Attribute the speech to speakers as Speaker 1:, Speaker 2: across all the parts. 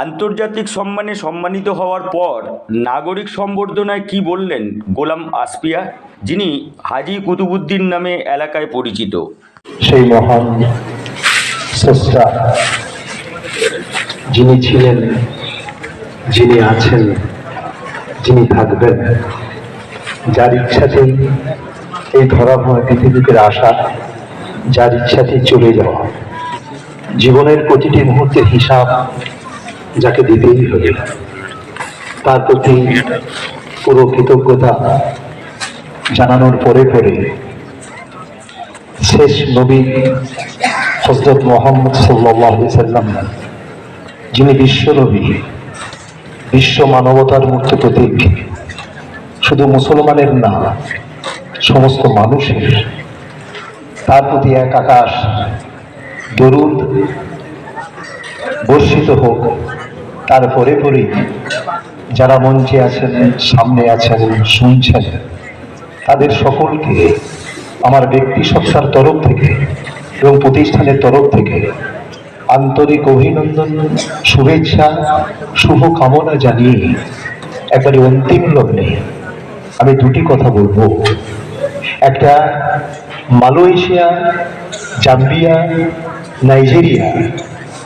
Speaker 1: আন্তর্জাতিক সম্মানে সম্মানিত হওয়ার পর নাগরিক সম্বর্ধনায় কি বললেন গোলাম আসপিয়া? যিনি হাজি কুতুবুদ্দিন নামে এলাকায় পরিচিত।
Speaker 2: সেই মহান যিনি ছিলেন, যিনি আছেন, যিনি থাকবেন, যার ইচ্ছাতেই এই ধরাভয় পৃথিবীতে আসা, যার ইচ্ছাতেই চলে যাওয়া। জীবনের প্রতিটি মুহূর্তের হিসাব যাকে দিতেই হবে তার প্রতি পুরো কৃতজ্ঞতা জানানোর পরে পরে শেষ নবী হজরত মোহাম্মদ সাল্লাহ সাল্লাম, যিনি বিশ্ব নবী, বিশ্ব মানবতার মুক্ত প্রতীক, শুধু মুসলমানের না, সমস্ত মানুষের, তার প্রতি এক আকাশ দরুদ বর্ষিত হোক তার পরে যারা মঞ্চে আছেন, সামনে আছেন, শুনছেন, তাদের সকলকে, আমার ব্যক্তি সত্তার তরফ থেকে এবং প্রতিষ্ঠানের তরফ থেকে আন্তরিক অভিনন্দন, শুভেচ্ছা শুভ কামনা জানিয়ে একবারে অন্তিম লগ্নে আমি দুটি কথা বলব। একটা, মালয়েশিয়া, জাম্বিয়া, নাইজেরিয়া,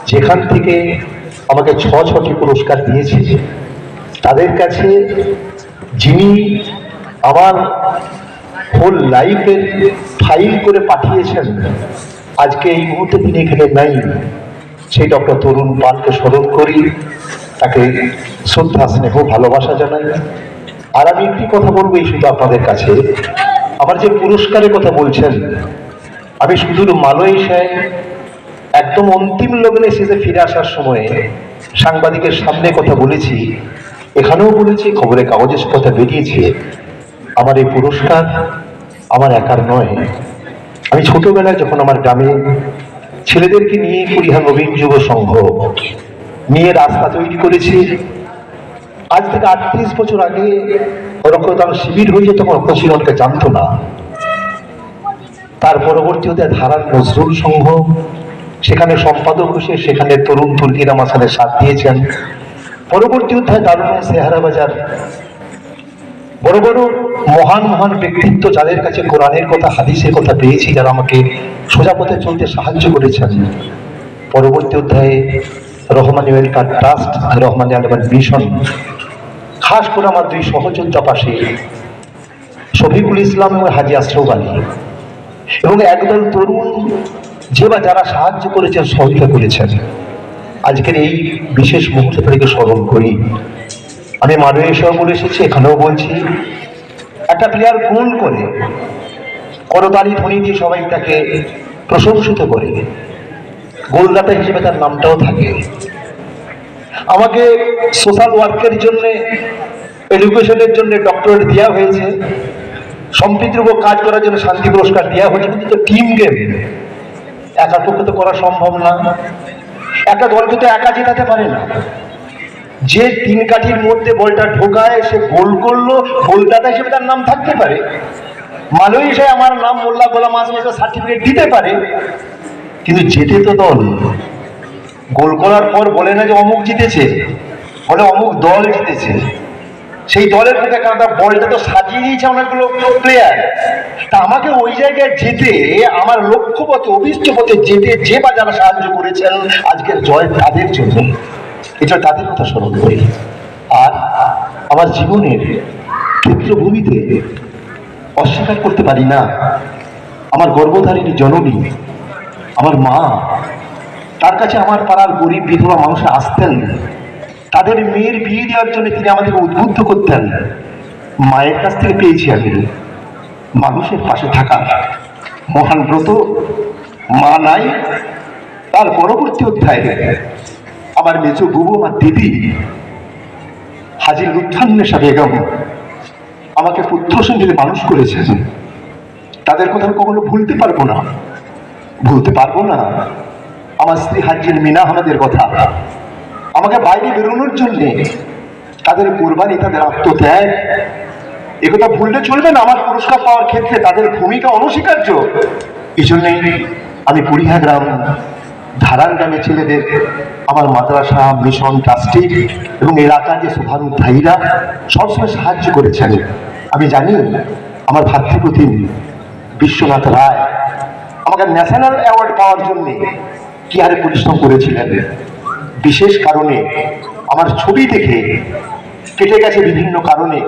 Speaker 2: যেখান থেকে আমাকে ছ ছটি পুরস্কার দিয়েছে। তাদের কাছে যিনি আমার হোল লাইফের ফাইল করে পাঠিয়েছেন, আজকে এই মুহূর্তে তিনি এখানে নাই। সেই ডক্টর তরুণ পালকে স্মরণ করি, তাকে শ্রদ্ধা, স্নেহ, ভালোবাসা জানাই। আর আমি একটি কথা বলব এই শুধু আপনাদের কাছে। আমার যে পুরস্কারের কথা বলছেন, আমি শুধু মালয়েশিয়ায় একদম অন্তিম লগ্নে শেষে ফিরে আসার সময় সাংবাদিকের সামনে কথা বলেছি, এখানেও বলেছি খবরের কাগজের কথা বেরিয়েছে। আমার এই পুরস্কার আমার একার নয়। আমি ছোটবেলায় যখন আমার গ্রামে ছেলেদেরকে নিয়ে কুড়িহা নবীন যুব সংঘ নিয়ে রাস্তা তৈরি করেছি, আজ থেকে আটত্রিশ বছর আগে রক্তদান শিবির হয়েছে, তখন রক্তশীলনকে জানতো না। তার পরবর্তী হতে ধারার নজরুল সংঘ সেখানে সম্পাদক বসে, সেখানে তরুণ তুর্কিরা মাসানের সাথ দিয়েছেন। পরবর্তী অধ্যায় দারুণ সেহারা বাজার। বড় বড় মহান মহান ব্যক্তিত্ব যাদের কাছে কোরআনের কথা, হাদিসের কথা পেয়েছি, যারা আমাকে সোজা পথে চলতে সাহায্য করেছেন। পরবর্তী অধ্যায়ে Rahman welfare trust, Rahmani mission. খাস করে আমার দুই সহযোদ্ধা পাশে, শফিকুল ইসলাম এবং হাজি আশরফ আলী। এবং একদল তরুণ যে বা যারা সাহায্য করেছেন সহায়তা করেছেন। আজকের এই বিশেষ মুহূর্তে তাদেরকে স্মরণ করি। আমি মালয়েশিয়া বলে এসেছি, এখানেও বলছি, একটা প্লেয়ার গোল করে, করতালি ধ্বনি দিয়ে সবাই তাকে প্রশংসিত করে। গোলদাতা হিসেবে তার নামটাও থাকে। আমাকে সোশ্যাল ওয়ার্কের জন্য এডুকেশনের জন্য ডক্টরেট দেওয়া হয়েছে। সম্প্রীতির উপর কাজ করার জন্য শান্তি পুরস্কার দেওয়া হয়েছে। কিন্তু টিম গেম একা পক্ষে তো করা সম্ভব না। একটা দলকে তো একা জেতাতে পারে না। যে তিন কাঠির মধ্যে বলটা ঢোকায়, সে গোল করল গোলদাতা হিসেবে তার নাম থাকতে পারে। মালয়েশিয়ায় আমার নাম মোল্লা গোলাম আজম সার্টিফিকেট দিতে পারে। কিন্তু যেতে তো দল। গোল করার পর বলে না যে অমুক জিতেছে, বলে অমুক দল জিতেছে। সেই দলের পক্ষে কারণ তার বলটা তো সাজিয়ে দিয়েছে অনেকগুলো প্লেয়ার তা আমাকে ওই জায়গায় যেতে, আমার লক্ষ্য পথে অভিষ্ট পথে যেতে যে বা যারা সাহায্য করেছেন, আজকের জয় তাদের জন্য। এটা তাদের কথা স্মরণ করি। আর আমার জীবনের ক্ষেত্রভূমিতে অস্বীকার করতে পারি না। আমার গর্ভধারিণী জননী, আমার মা, তার কাছে আমার পাড়ার গরিব বিধবা মানুষ আসতেন তাদের মেয়ের বিয়ে দেওয়ার জন্য তিনি আমাদেরকে উদ্বুদ্ধ করতেন। মায়ের কাছ থেকে পেয়েছি আমি মানুষের পাশে থাকা। মহান ব্রত, মা নাই, তার পরবর্তী অধ্যায়ে। আমার মেজো বুবু, আমার দিদি, হাজির লুৎফান্নেশা বেগম, আমাকে পুত্র সঙ্গে মানুষ করেছেন। তাদের কথা আমি কখনো ভুলতে পারব না। ভুলতে পারব না। আমার স্ত্রী হাজির মিনা আহমেদের কথা। আমাকে বাইরে বেরোনোর জন্য তাদের কোরবানি, তাদের আত্মত্যাগ। একথা ভুললে চলবে না, আমার পুরস্কার পাওয়ার ক্ষেত্রে তাদের ভূমিকা অনস্বীকার্য। এই জন্যে আমি কুড়িহা গ্রাম, ধারান গ্রামের ছেলেদের, আমার মাদ্রাসা, মিশন, ট্রাস্টি এবং এলাকার যে শুভানু ভাইরা, সবসময় সাহায্য করেছেন। আমি জানি আমার ভাতৃপ্রতিম বিশ্বনাথ রায় আমাকে ন্যাশনাল অ্যাওয়ার্ড পাওয়ার জন্যে কি হারে পরিশ্রম করেছিলেন। বিশেষ কারণে আমার ছবি দেখে কেটে গেছে বিভিন্ন কারণে।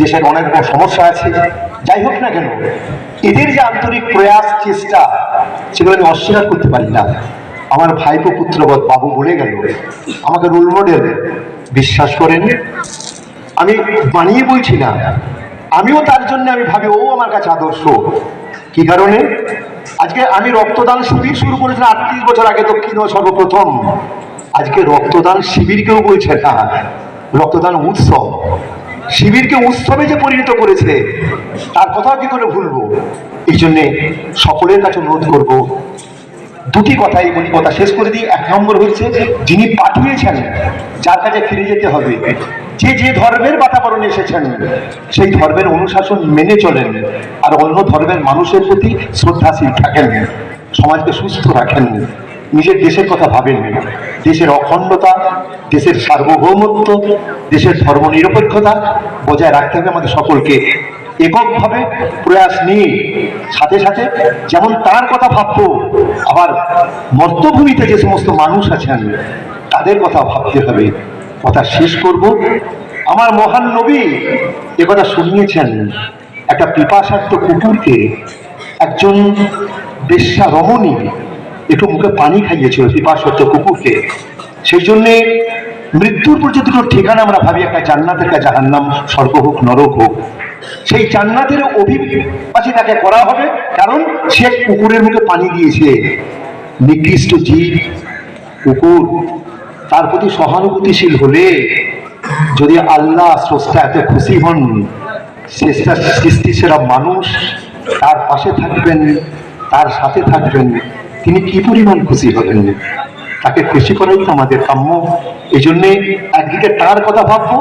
Speaker 2: দেশের অনেক বড় সমস্যা আছে। যাই হোক না কেন, এদের যে আন্তরিক প্রয়াস, চেষ্টা, সেগুলো আমি অস্বীকার করতে পারি না। আমার ভাইপো পুত্রবৎ বাবু বলে গেল, আমাকে রোল মডেল বিশ্বাস করেন। আমি বানিয়ে বলছি না। আমিও তার জন্য আমি ভাবি, ও আমার কাছে আদর্শ। কি কারণে? আজকে আমি রক্তদান শিবির শুরু করেছিলাম আটত্রিশ বছর আগে দক্ষিণ সর্বপ্রথম। আজকে রক্তদান শিবির কেউ বলছে না রক্তদান উৎসব। শিবিরকে উৎসবে যে পরিণত করেছে, তার কথা কি করে ভুলবো? এই জন্যে সকলের কাছে অনুরোধ করব, দুটি কথাই বলি কথা শেষ করে দিই। এক নম্বর হচ্ছে যিনি পাঠিয়েছেন, যার কাছে ফিরে যেতে হবে, যে যে ধর্মের বাতাবরণে এসেছেন, সেই ধর্মের অনুশাসন মেনে চলেন, আর অন্য ধর্মের মানুষের প্রতি শ্রদ্ধাশীল থাকেন, সমাজকে সুস্থ রাখেন। নিজের দেশের কথা ভাবেন দেশের অখণ্ডতা, দেশের সার্বভৌমত্ব, দেশের ধর্ম নিরপেক্ষতা বজায় রাখতে হবে আমাদের সকলকে। এককভাবে প্রয়াস নিয়ে, সাথে সাথে যেমন তার কথা ভাববো, আবার মর্তভূমিতে যে সমস্ত মানুষ আছেন, তাদের কথা ভাবতে হবে। কথা শেষ করব। আমার মহান নবী এ কথা শুনিয়েছেন একটা পিপাসার্থ কুকুরকে। একজন বেশ্যা রমণী একটু মুখে পানি খাইয়েছিল পিপাসার্থ কুকুরকে। সেই জন্যে মৃত্যুর পর দুটো ঠিকানা আমরা ভাবি, একটা জান্নাত, একটা জাহান্নাম, স্বর্গ হোক, নরক হোক। সেই জান্নাতের অভিবাসী তাকে করা হবে, কারণ সে কুকুরের মুখে পানি দিয়েছে। নিকৃষ্ট জীব, কুকুর, তার প্রতি সহানুভূতিশীল হলে যদি আল্লাহ স্রষ্টা এত খুশি হন সৃষ্টি সেরা মানুষ তার পাশে থাকবেন, তার সাথে থাকবেন। তিনি কি পরিমাণ খুশি হবেন তাকে খুশি করাই তো আমাদের কাম্য। এই জন্যে একদিকে তার কথা ভাববো,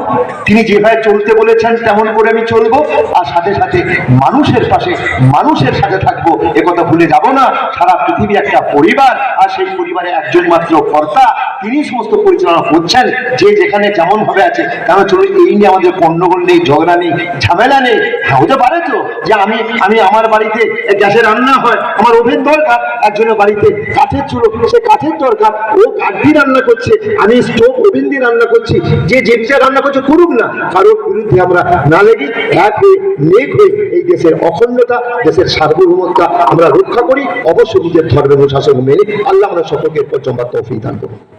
Speaker 2: তিনি যেভাবে চলতে বলেছেন তেমন করে আমি চলবো, আর সাথে সাথে মানুষের পাশে, মানুষের সাথে থাকব, এ কথা ভুলে যাব না। সারা পৃথিবী একটা পরিবার, আর সেই পরিবারে একজন মাত্র কর্তা, তিনি সমস্ত পরিচালনা করছেন, যে যেখানে যেমন ভাবে আছে। কেন চলুন, এই নিয়ে আমাদের গন্ডগোল নেই, ঝগড়া নেই, ঝামেলা নেই। হ্যাঁ হতে পারে তো যে আমি আমি আমার বাড়িতে গ্যাসে রান্না হয়, আমার ওভেন দরকার, একজনের বাড়িতে কাঠের চুলো, সে কাঠের দরকার, ও কাঠ দিয়ে রান্না করছে, আমি স্টোভ দিয়ে রান্না করছি। যে যে রান্না করছে করুক না, কারোর বিরুদ্ধে আমরা না লেগে, এক নেক হয়ে এই দেশের অখণ্ডতা, দেশের সার্বভৌমতা আমরা রক্ষা করি। অবশ্যই নিজের ধর্মের শাসন মেনে আল্লাহ আমরা সকলকে পর্যন্ত তৌফিক দান করুন।